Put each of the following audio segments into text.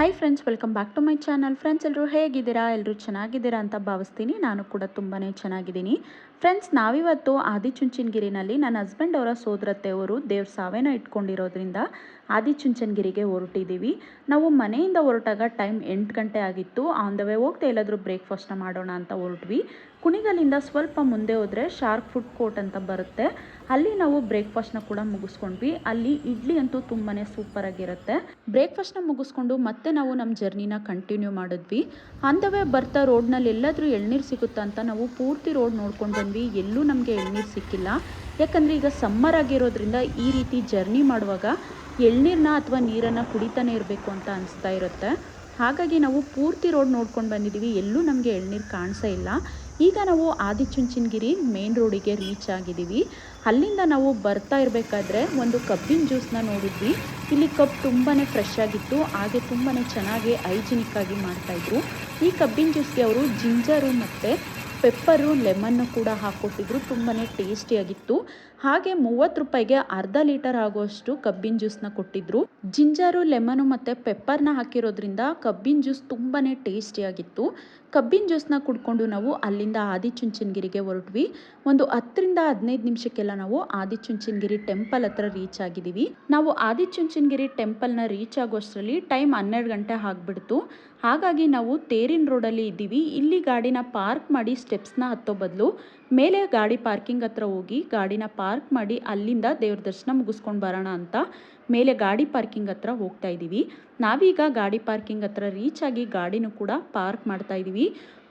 Hi friends welcome back to my channel friends ಎಲ್ಲರೂ ಹೇಗಿದ್ದೀರಾ? ಎಲ್ಲರೂ ಚೆನ್ನಾಗಿದ್ದೀರಾ ಅಂತ ಭಾವಿಸ್ತೀನಿ. ನಾನು ಕೂಡ ತುಂಬಾ ಚೆನ್ನಾಗಿದ್ದೀನಿ. ಫ್ರೆಂಡ್ಸ್, ನಾವಿವತ್ತು ಆದಿಚುಂಚನಗಿರಿನಲ್ಲಿ ನನ್ನ ಹಸ್ಬೆಂಡ್ ಅವರ ಸೋದರತ್ತೆಯವರು ದೇವ್ರ ಸಾವೇನ ಇಟ್ಕೊಂಡಿರೋದ್ರಿಂದ ಆದಿಚುಂಚನಗಿರಿಗೆ ಹೊರಟಿದ್ದೀವಿ. ನಾವು ಮನೆಯಿಂದ ಹೊರಟಾಗ ಟೈಮ್ ಎಂಟು ಗಂಟೆ ಆಗಿತ್ತು. ಆನ್ ದ ವೇ ಹೋಗ್ತಾ ಎಲ್ಲಾದರೂ ಬ್ರೇಕ್ಫಾಸ್ಟ್ನ ಮಾಡೋಣ ಅಂತ ಹೊರಟ್ವಿ. ಕುಣಿಗಲಿಂದ ಸ್ವಲ್ಪ ಮುಂದೆ ಹೋದರೆ ಶಾರ್ಕ್ ಫುಡ್ ಕೋರ್ಟ್ ಅಂತ ಬರುತ್ತೆ. ಅಲ್ಲಿ ನಾವು ಬ್ರೇಕ್ಫಾಸ್ಟ್ನ ಕೂಡ ಮುಗಿಸ್ಕೊಂಡ್ವಿ. ಅಲ್ಲಿ ಇಡ್ಲಿ ಅಂತೂ ತುಂಬಾ ಸೂಪರಾಗಿರುತ್ತೆ ಬ್ರೇಕ್ಫಾಸ್ಟ್ನ ಮುಗಿಸ್ಕೊಂಡು ಮತ್ತೆ ನಾವು ನಮ್ಮ ಜರ್ನಿನ ಕಂಟಿನ್ಯೂ ಮಾಡಿದ್ವಿ. ಅಂದವೇ ಬರ್ತಾ ರೋಡ್ನಲ್ಲಿ ಎಲ್ಲಾದರೂ ಎಳ್ನೀರು ಸಿಗುತ್ತಾ ಅಂತ ನಾವು ಪೂರ್ತಿ ರೋಡ್ ನೋಡ್ಕೊಂಡು ಬಂದ್ವಿ ಎಲ್ಲೂ ನಮಗೆ ಎಳ್ನೀರು ಸಿಕ್ಕಿಲ್ಲ. ಯಾಕಂದರೆ ಈಗ ಸಮ್ಮರ್ ಆಗಿರೋದ್ರಿಂದ ಈ ರೀತಿ ಜರ್ನಿ ಮಾಡುವಾಗ ಎಳ್ನೀರನ್ನ ಅಥವಾ ನೀರನ್ನು ಕುಡಿತಾನೆ ಇರಬೇಕು ಅಂತ ಅನಿಸ್ತಾ ಇರುತ್ತೆ. ಹಾಗಾಗಿ ನಾವು ಪೂರ್ತಿ ರೋಡ್ ನೋಡ್ಕೊಂಡು ಬಂದಿದ್ದೀವಿ ಎಲ್ಲೂ ನಮಗೆ ಎಳ್ನೀರು ಕಾಣಿಸೇ ಇಲ್ಲ. ಈಗ ನಾವು ಆದಿಚುಂಚನಗಿರಿ ಮೇನ್ ರೋಡಿಗೆ ರೀಚ್ ಆಗಿದ್ದೀವಿ ಅಲ್ಲಿಂದ ನಾವು ಬರ್ತಾ ಇರಬೇಕಾದ್ರೆ ಒಂದು ಕಬ್ಬಿನ ಜ್ಯೂಸ್ನ ನೋಡಿದ್ವಿ. ಇಲ್ಲಿ ಕಬ್ ತುಂಬಾ ಫ್ರೆಶ್ ಆಗಿತ್ತು. ಹಾಗೆ ತುಂಬಾ ಚೆನ್ನಾಗಿ ಹೈಜಿನಿಕ್ ಆಗಿ ಮಾಡ್ತಾಯಿದ್ರು ಈ ಕಬ್ಬಿನ ಜ್ಯೂಸ್ಗೆ ಅವರು ಜಿಂಜರು ಮತ್ತು ಪೆಪ್ಪರು ಲೆಮನ್ನು ಕೂಡ ಹಾಕ್ಕೊಟ್ಟಿದ್ರು ತುಂಬಾ ಟೇಸ್ಟಿಯಾಗಿತ್ತು. ಹಾಗೆ ಮೂವತ್ತು ರೂಪಾಯಿಗೆ ಅರ್ಧ ಲೀಟರ್ ಆಗುವಷ್ಟು ಕಬ್ಬಿನ ಜ್ಯೂಸ್ನ ಕೊಟ್ಟಿದ್ರು. ಜಿಂಜರು, ಲೆಮನು ಮತ್ತು ಪೆಪ್ಪರ್ನ ಹಾಕಿರೋದ್ರಿಂದ ಕಬ್ಬಿನ ಜ್ಯೂಸ್ ತುಂಬಾ ಟೇಸ್ಟಿಯಾಗಿತ್ತು. ಕಬ್ಬಿನ ಜ್ಯೂಸ್ನ ಕುಡ್ಕೊಂಡು ನಾವು ಅಲ್ಲಿಂದ ಆದಿಚುಂಚನಗಿರಿಗೆ ಹೊರಟ್ವಿ. ಒಂದು ಹತ್ತರಿಂದ ಹದಿನೈದು ನಿಮಿಷಕ್ಕೆಲ್ಲ ನಾವು ಆದಿಚುಂಚನಗಿರಿ ಟೆಂಪಲ್ ಹತ್ರ ರೀಚ್ ಆಗಿದ್ದೀವಿ. ನಾವು ಆದಿಚುಂಚನಗಿರಿ ಟೆಂಪಲ್ನ ರೀಚ್ ಆಗೋಷ್ಟರಲ್ಲಿ ಟೈಮ್ ಹನ್ನೆರಡು ಗಂಟೆ ಆಗಿಬಿಡ್ತು. ಹಾಗಾಗಿ ನಾವು ತೇರಿನ ರೋಡಲ್ಲಿ ಇದ್ದೀವಿ. ಇಲ್ಲಿ ಗಾಡಿನ ಪಾರ್ಕ್ ಮಾಡಿ ಸ್ಟೆಪ್ಸ್ನ ಹತ್ತೋ ಬದಲು. ಮೇಲೆ ಗಾಡಿ ಪಾರ್ಕಿಂಗ್ ಹತ್ರ ಹೋಗಿ ಗಾಡಿನ ಪಾರ್ಕ್ ಮಾಡಿ ಅಲ್ಲಿಂದ ದೇವ್ರ ದರ್ಶನ ಮುಗಿಸ್ಕೊಂಡು ಬರೋಣ ಅಂತ ಮೇಲೆ ಗಾಡಿ ಪಾರ್ಕಿಂಗ್ ಹತ್ರ ಹೋಗ್ತಾ ಇದ್ದೀವಿ. ನಾವೀಗ ಗಾಡಿ ಪಾರ್ಕಿಂಗ್ ಹತ್ರ ರೀಚ್ ಆಗಿ ಗಾಡಿನೂ ಕೂಡ ಪಾರ್ಕ್ ಮಾಡ್ತಾ ಇದ್ದೀವಿ.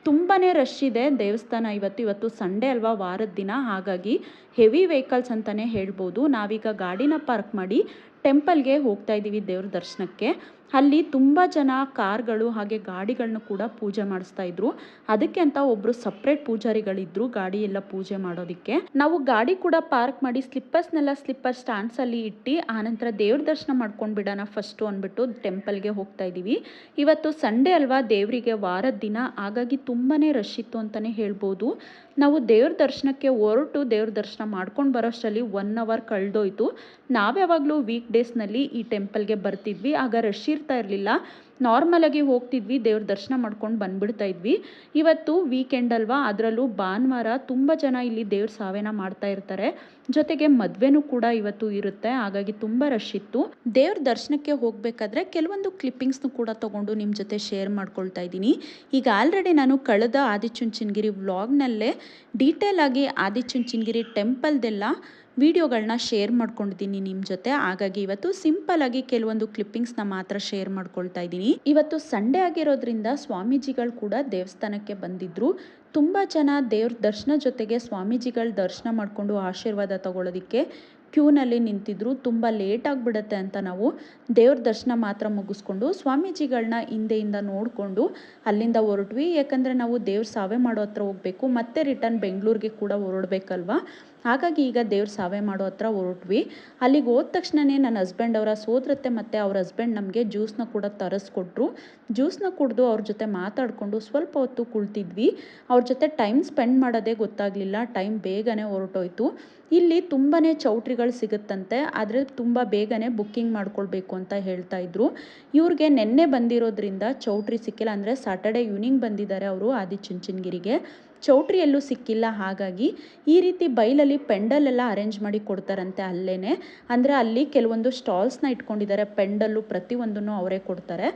ತುಂಬಾ ರಶ್ ಇದೆ ದೇವಸ್ಥಾನ ಇವತ್ತು. ಇವತ್ತು ಸಂಡೇ ಅಲ್ವಾ? ವಾರದ ದಿನ. ಹಾಗಾಗಿ ಹೆವಿ ವೆಹಿಕಲ್ಸ್ ಅಂತಲೇ ಹೇಳ್ಬೋದು. ನಾವೀಗ ಗಾಡಿನ ಪಾರ್ಕ್ ಮಾಡಿ ಟೆಂಪಲ್ಗೆ ಹೋಗ್ತಾ ಇದ್ದೀವಿ ದೇವ್ರ ದರ್ಶನಕ್ಕೆ. ಅಲ್ಲಿ ತುಂಬ ಜನ ಕಾರ್ಗಳು ಹಾಗೆ ಗಾಡಿಗಳನ್ನ ಕೂಡ ಪೂಜೆ ಮಾಡಿಸ್ತಾ ಇದ್ರು. ಅದಕ್ಕೆ ಅಂತ ಒಬ್ರು ಸಪ್ರೇಟ್ ಪೂಜಾರಿಗಳಿದ್ರು ಗಾಡಿ ಎಲ್ಲ ಪೂಜೆ ಮಾಡೋದಕ್ಕೆ. ನಾವು ಗಾಡಿ ಕೂಡ ಪಾರ್ಕ್ ಮಾಡಿ ಸ್ಲಿಪ್ಪರ್ಸ್ನೆಲ್ಲ ಸ್ಲಿಪ್ಪರ್ ಸ್ಟ್ಯಾಂಡ್ಸ್ ಅಲ್ಲಿ ಇಟ್ಟು ಆನಂತರ ದೇವ್ರ ದರ್ಶನ ಮಾಡ್ಕೊಂಡು ಬಿಡೋಣ ಫಸ್ಟು ಅಂದ್ಬಿಟ್ಟು ಟೆಂಪಲ್ಗೆ ಹೋಗ್ತಾ ಇದ್ದೀವಿ. ಇವತ್ತು ಸಂಡೇ ಅಲ್ವಾ ದೇವರಿಗೆ ವಾರದ ದಿನ. ಹಾಗಾಗಿ ತುಂಬಾ ರಶ್ ಇತ್ತು ಅಂತಾನೆ ಹೇಳ್ಬೋದು. ನಾವು ದೇವ್ರ ದರ್ಶನಕ್ಕೆ ಹೊರಟು ದೇವ್ರ ದರ್ಶನ ಮಾಡ್ಕೊಂಡು ಬರೋಷ್ಟರಲ್ಲಿ ಒನ್ ಅವರ್ ಕಳೆದೋಯ್ತು. ನಾವ್ಯಾವಾಗಲೂ ವೀಕ್ ಡೇಸ್ನಲ್ಲಿ ಈ ಟೆಂಪಲ್ಗೆ ಬರ್ತಿದ್ವಿ. ಆಗ ರಶ್ ಇರ್ತಾ ಇರಲಿಲ್ಲ. ನಾರ್ಮಲಾಗಿ ಹೋಗ್ತಿದ್ವಿ, ದೇವ್ರ ದರ್ಶನ ಮಾಡ್ಕೊಂಡು ಬಂದ್ಬಿಡ್ತಾ ಇದ್ವಿ. ಇವತ್ತು ವೀಕೆಂಡ್ ಅಲ್ವಾ, ಅದರಲ್ಲೂ ಭಾನುವಾರ ತುಂಬ ಜನ ಇಲ್ಲಿ ದೇವ್ರ ಸಾವೇನ ಮಾಡ್ತಾ ಇರ್ತಾರೆ. ಜೊತೆಗೆ ಮದುವೆನೂ ಕೂಡ ಇವತ್ತು ಇರುತ್ತೆ, ಹಾಗಾಗಿ ತುಂಬ ರಶ್ ಇತ್ತು. ದೇವ್ರ ದರ್ಶನಕ್ಕೆ ಹೋಗಬೇಕಾದ್ರೆ ಕೆಲವೊಂದು ಕ್ಲಿಪ್ಪಿಂಗ್ಸ್ನು ಕೂಡ ತೊಗೊಂಡು ನಿಮ್ಮ ಜೊತೆ ಶೇರ್ ಮಾಡ್ಕೊಳ್ತಾ ಇದ್ದೀನಿ. ಈಗ ಆಲ್ರೆಡಿ ನಾನು ಕಳೆದ ಆದಿಚುಂಚನಗಿರಿ ವ್ಲಾಗ್ನಲ್ಲೇ ಡೀಟೇಲ್ ಆಗಿ ಆದಿಚುಂಚನಗಿರಿ ಟೆಂಪಲ್ದೆಲ್ಲ ವಿಡಿಯೋಗಳನ್ನ ಶೇರ್ ಮಾಡ್ಕೊಂಡಿದ್ದೀನಿ ನಿಮ್ಮ ಜೊತೆ. ಹಾಗಾಗಿ ಇವತ್ತು ಸಿಂಪಲ್ ಆಗಿ ಕೆಲವೊಂದು ಕ್ಲಿಪ್ಪಿಂಗ್ಸ್ನ ಮಾತ್ರ ಶೇರ್ ಮಾಡ್ಕೊಳ್ತಾ ಇದ್ದೀನಿ. ಇವತ್ತು ಸಂಡೇ ಆಗಿರೋದ್ರಿಂದ ಸ್ವಾಮೀಜಿಗಳು ಕೂಡ ದೇವಸ್ಥಾನಕ್ಕೆ ಬಂದಿದ್ರು. ತುಂಬ ಜನ ದೇವ್ರ ದರ್ಶನ ಜೊತೆಗೆ ಸ್ವಾಮೀಜಿಗಳ ದರ್ಶನ ಮಾಡಿಕೊಂಡು ಆಶೀರ್ವಾದ ತಗೊಳ್ಳೋದಕ್ಕೆ ಕ್ಯೂನಲ್ಲಿ ನಿಂತಿದ್ರು, ತುಂಬ ಲೇಟ್ ಆಗಿಬಿಡುತ್ತೆ ಅಂತ ನಾವು ದೇವ್ರ ದರ್ಶನ ಮಾತ್ರ ಮುಗಿಸ್ಕೊಂಡು ಸ್ವಾಮೀಜಿಗಳನ್ನ ಹಿಂದೆಯಿಂದ ನೋಡಿಕೊಂಡು ಅಲ್ಲಿಂದ ಹೊರಟ್ವಿ. ಯಾಕಂದರೆ ನಾವು ದೇವ್ರ ಸಾವೆ ಮಾಡೋ ಹತ್ರ ಹೋಗಬೇಕು, ಮತ್ತೆ ರಿಟರ್ನ್ ಬೆಂಗಳೂರಿಗೆ ಕೂಡ ಹೊರಡ್ಬೇಕಲ್ವಾ? ಹಾಗಾಗಿ ಈಗ ದೇವ್ರ ಸಾವೆ ಮಾಡೋ ಹತ್ರ ಹೊರಟ್ವಿ. ಅಲ್ಲಿಗೆ ಹೋದ ತಕ್ಷಣವೇ ನನ್ನ ಹಸ್ಬೆಂಡ್ ಅವರ ಸೋದರತ್ತೆ ಮತ್ತು ಅವ್ರ ಹಸ್ಬೆಂಡ್ ನಮಗೆ ಜ್ಯೂಸ್ನ ಕೂಡ ತರಿಸ್ಕೊಟ್ರು. ಜ್ಯೂಸ್ನ ಕುಡಿದು ಅವ್ರ ಜೊತೆ ಮಾತಾಡಿಕೊಂಡು ಸ್ವಲ್ಪ ಹೊತ್ತು ಕುಳಿತಿದ್ವಿ. ಅವ್ರ ಜೊತೆ ಟೈಮ್ ಸ್ಪೆಂಡ್ ಮಾಡೋದೇ ಗೊತ್ತಾಗಲಿಲ್ಲ ಟೈಮ್ ಬೇಗನೆ ಹೊರಟೋಯ್ತು. ಇಲ್ಲಿ ತುಂಬಾ ಚೌಟ್ರಿಗಳು ಸಿಗುತ್ತಂತೆ, ಆದರೆ ತುಂಬ ಬೇಗನೆ ಬುಕ್ಕಿಂಗ್ ಮಾಡ್ಕೊಳ್ಬೇಕು ಅಂತ ಹೇಳ್ತಾ ಇದ್ರು. ಇವ್ರಿಗೆ ನೆನ್ನೆ ಬಂದಿರೋದ್ರಿಂದ ಚೌಟ್ರಿ ಸಿಕ್ಕಿಲ್ಲ, ಅಂದರೆ ಸಾಟರ್ಡೆ ಈವ್ನಿಂಗ್ ಬಂದಿದ್ದಾರೆ ಅವರು ಆದಿಚುಂಚನಗಿರಿಗೆ. ಚೌಟ್ರಿ ಎಲ್ಲೂ ಸಿಕ್ಕಿಲ್ಲ, ಹಾಗಾಗಿ ಈ ರೀತಿ ಬೈಲಲ್ಲಿ ಪೆಂಡಲ್ ಎಲ್ಲ ಅರೇಂಜ್ ಮಾಡಿ ಕೊಡ್ತಾರಂತೆ ಅಲ್ಲೇ ಅಂದರೆ ಅಲ್ಲಿ ಕೆಲವೊಂದು ಸ್ಟಾಲ್ಸ್ನ ಇಟ್ಕೊಂಡಿದ್ದಾರೆ, ಪೆಂಡಲ್ಲು ಪ್ರತಿಯೊಂದನ್ನು ಅವರೇ ಕೊಡ್ತಾರೆ.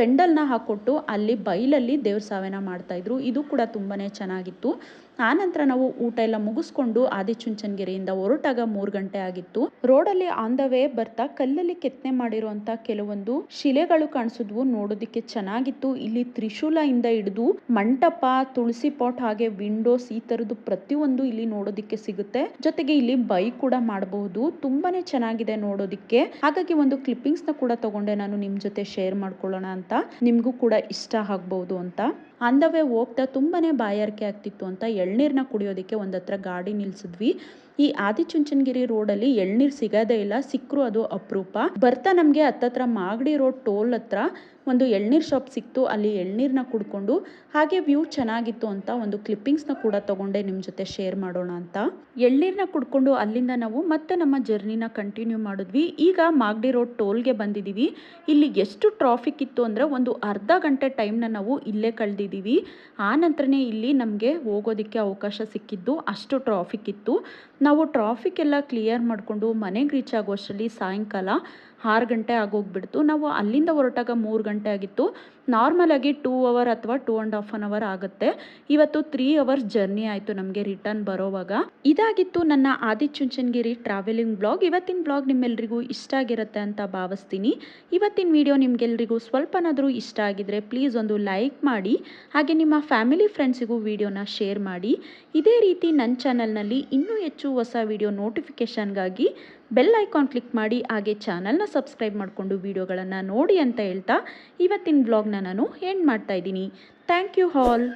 ಪೆಂಡಲ್ನ ಹಾಕ್ಕೊಟ್ಟು ಅಲ್ಲಿ ಬೈಲಲ್ಲಿ ದೇವ್ರ ಸಾವೆನ ಮಾಡ್ತಾಯಿದ್ರು ಇದು ಕೂಡ ತುಂಬಾ ಚೆನ್ನಾಗಿತ್ತು. ಆನಂತರ ನಾವು ಊಟ ಎಲ್ಲ ಮುಗಿಸ್ಕೊಂಡು ಆದಿಚುಂಚನಗಿರಿಯಿಂದ ಹೊರಟಾಗ ಮೂರು ಗಂಟೆ ಆಗಿತ್ತು. ರೋಡಲ್ಲಿ ಆನ್ ದ ವೇ ಬರ್ತಾ ಕಲ್ಲಲ್ಲಿ ಕೆತ್ತನೆ ಮಾಡಿರುವಂತ ಕೆಲವೊಂದು ಶಿಲೆಗಳು ಕಾಣಿಸಿದ್ವು. ನೋಡೋದಕ್ಕೆ ಚೆನ್ನಾಗಿತ್ತು. ಇಲ್ಲಿ ತ್ರಿಶೂಲದಿಂದ ಹಿಡಿದು ಮಂಟಪ, ತುಳಸಿ ಪಾಟ್ ಹಾಗೆ ವಿಂಡೋಸ್ ಈ ತರದ್ದು ಪ್ರತಿಯೊಂದು ಇಲ್ಲಿ ನೋಡೋದಿಕ್ಕೆ ಸಿಗುತ್ತೆ. ಜೊತೆಗೆ ಇಲ್ಲಿ ಬೈಕ್ ಕೂಡ ಮಾಡಬಹುದು. ತುಂಬಾನೇ ಚೆನ್ನಾಗಿದೆ ನೋಡೋದಿಕ್ಕೆ. ಹಾಗಾಗಿ ಒಂದು ಕ್ಲಿಪ್ಪಿಂಗ್ಸ್ನ ಕೂಡ ತಗೊಂಡೆ ನಾನು ನಿಮ್ ಜೊತೆ ಶೇರ್ ಮಾಡ್ಕೊಳ್ಳೋಣ ಅಂತ. ನಿಮ್ಗೂ ಕೂಡ ಇಷ್ಟ ಆಗ್ಬೋದು ಅಂತ ಅಂದವೇ ಹೋಗ್ತಾ ತುಂಬಾ ಬಾಯಾರಿಕೆ ಆಗ್ತಿತ್ತು ಅಂತ ಎಳ್ನೀರನ್ನ ಕುಡಿಯೋದಕ್ಕೆ ಒಂದು ಹತ್ರ ಗಾಡಿ ನಿಲ್ಸಿದ್ವಿ. ಈ ಆದಿಚುಂಚನಗಿರಿ ರೋಡಲ್ಲಿ ಎಳ್ನೀರು ಸಿಗೋದೇ ಇಲ್ಲ, ಸಿಕ್ಕರು ಅದು ಅಪರೂಪ. ಬರ್ತಾ ನಮಗೆ ಹತ್ತತ್ರ ಮಾಗಡಿ ರೋಡ್ ಟೋಲ್ ಹತ್ರ ಒಂದು ಎಳ್ನೀರು ಶಾಪ್ ಸಿಕ್ತು, ಅಲ್ಲಿ ಎಳ್ನೀರನ್ನ ಕುಡ್ಕೊಂಡು ಹಾಗೆ ವ್ಯೂ ಚೆನ್ನಾಗಿತ್ತು ಅಂತ ಒಂದು ಕ್ಲಿಪ್ಪಿಂಗ್ಸ್ನ ಕೂಡ ತಗೊಂಡೆ ನಿಮ್ಮ ಜೊತೆ ಶೇರ್ ಮಾಡೋಣ ಅಂತ. ಎಳ್ನೀರನ್ನ ಕುಡ್ಕೊಂಡು ಅಲ್ಲಿಂದ ನಾವು ಮತ್ತೆ ನಮ್ಮ ಜರ್ನಿನ ಕಂಟಿನ್ಯೂ ಮಾಡಿದ್ವಿ. ಈಗ ಮಾಗಡಿ ರೋಡ್ ಟೋಲ್ಗೆ ಬಂದಿದ್ದೀವಿ. ಇಲ್ಲಿ ಎಷ್ಟು ಟ್ರಾಫಿಕ್ ಇತ್ತು ಅಂದರೆ ಒಂದು ಅರ್ಧ ಗಂಟೆ ಟೈಮ್ನ ನಾವು ಇಲ್ಲೇ ಆ ನಂತರನೇ ಇಲ್ಲಿ ನಮಗೆ ಹೋಗೋದಕ್ಕೆ ಅವಕಾಶ ಸಿಕ್ಕಿದ್ದು ಅಷ್ಟು ಟ್ರಾಫಿಕ್ ಇತ್ತು. ನಾವು ಟ್ರಾಫಿಕ್ ಎಲ್ಲ ಕ್ಲಿಯರ್ ಮಾಡಿಕೊಂಡು ಮನೆಗೆ ರೀಚ್ ಆಗುವಷ್ಟರಲ್ಲಿ ಸಾಯಂಕಾಲ ಆರು ಗಂಟೆ ಆಗೋಗ್ಬಿಡ್ತು. ನಾವು ಅಲ್ಲಿಂದ ಹೊರಟಾಗ ಮೂರು ಗಂಟೆ ಆಗಿತ್ತು. ನಾರ್ಮಲ್ ಆಗಿ ಟೂ ಅವರ್ ಅಥವಾ two and half an hour ಆಗುತ್ತೆ. ಇವತ್ತು ತ್ರೀ ಅವರ್ಸ್ ಜರ್ನಿ ಆಯಿತು ನಮಗೆ ರಿಟರ್ನ್ ಬರೋವಾಗ. ಇದಾಗಿತ್ತು ನನ್ನ ಆದಿಚುಂಚನಗಿರಿ ಟ್ರಾವೆಲಿಂಗ್ ಬ್ಲಾಗ್ ಇವತ್ತಿನ ಬ್ಲಾಗ್ ನಿಮ್ಮೆಲ್ರಿಗೂ ಇಷ್ಟ ಆಗಿರುತ್ತೆ ಅಂತ ಭಾವಿಸ್ತೀನಿ. ಇವತ್ತಿನ ವಿಡಿಯೋ ನಿಮ್ಗೆಲ್ರಿಗೂ ಸ್ವಲ್ಪನಾದರೂ ಇಷ್ಟ ಆಗಿದ್ರೆ ಪ್ಲೀಸ್ ಒಂದು ಲೈಕ್ ಮಾಡಿ, ಹಾಗೆ ನಿಮ್ಮ ಫ್ಯಾಮಿಲಿ ಫ್ರೆಂಡ್ಸಿಗೂ ವಿಡಿಯೋನ ಶೇರ್ ಮಾಡಿ. ಇದೇ ರೀತಿ ನನ್ನ ಚಾನಲ್ನಲ್ಲಿ ಇನ್ನೂ ಹೆಚ್ಚು ಹೊಸ ವಿಡಿಯೋ ನೋಟಿಫಿಕೇಷನ್ಗಾಗಿ ಬೆಲ್ ಐಕಾನ್ ಕ್ಲಿಕ್ ಮಾಡಿ ಹಾಗೆ ಚಾನಲ್ನ ಸಬ್ಸ್ಕ್ರೈಬ್ ಮಾಡಿಕೊಂಡು ವಿಡಿಯೋಗಳನ್ನು ನೋಡಿ ಅಂತ ಹೇಳ್ತಾ ಇವತ್ತಿನ ಬ್ಲಾಗ್ನ ನಾನು ಎಂಡ್ ಮಾಡ್ತಾ ಇದ್ದೀನಿ. Thank you all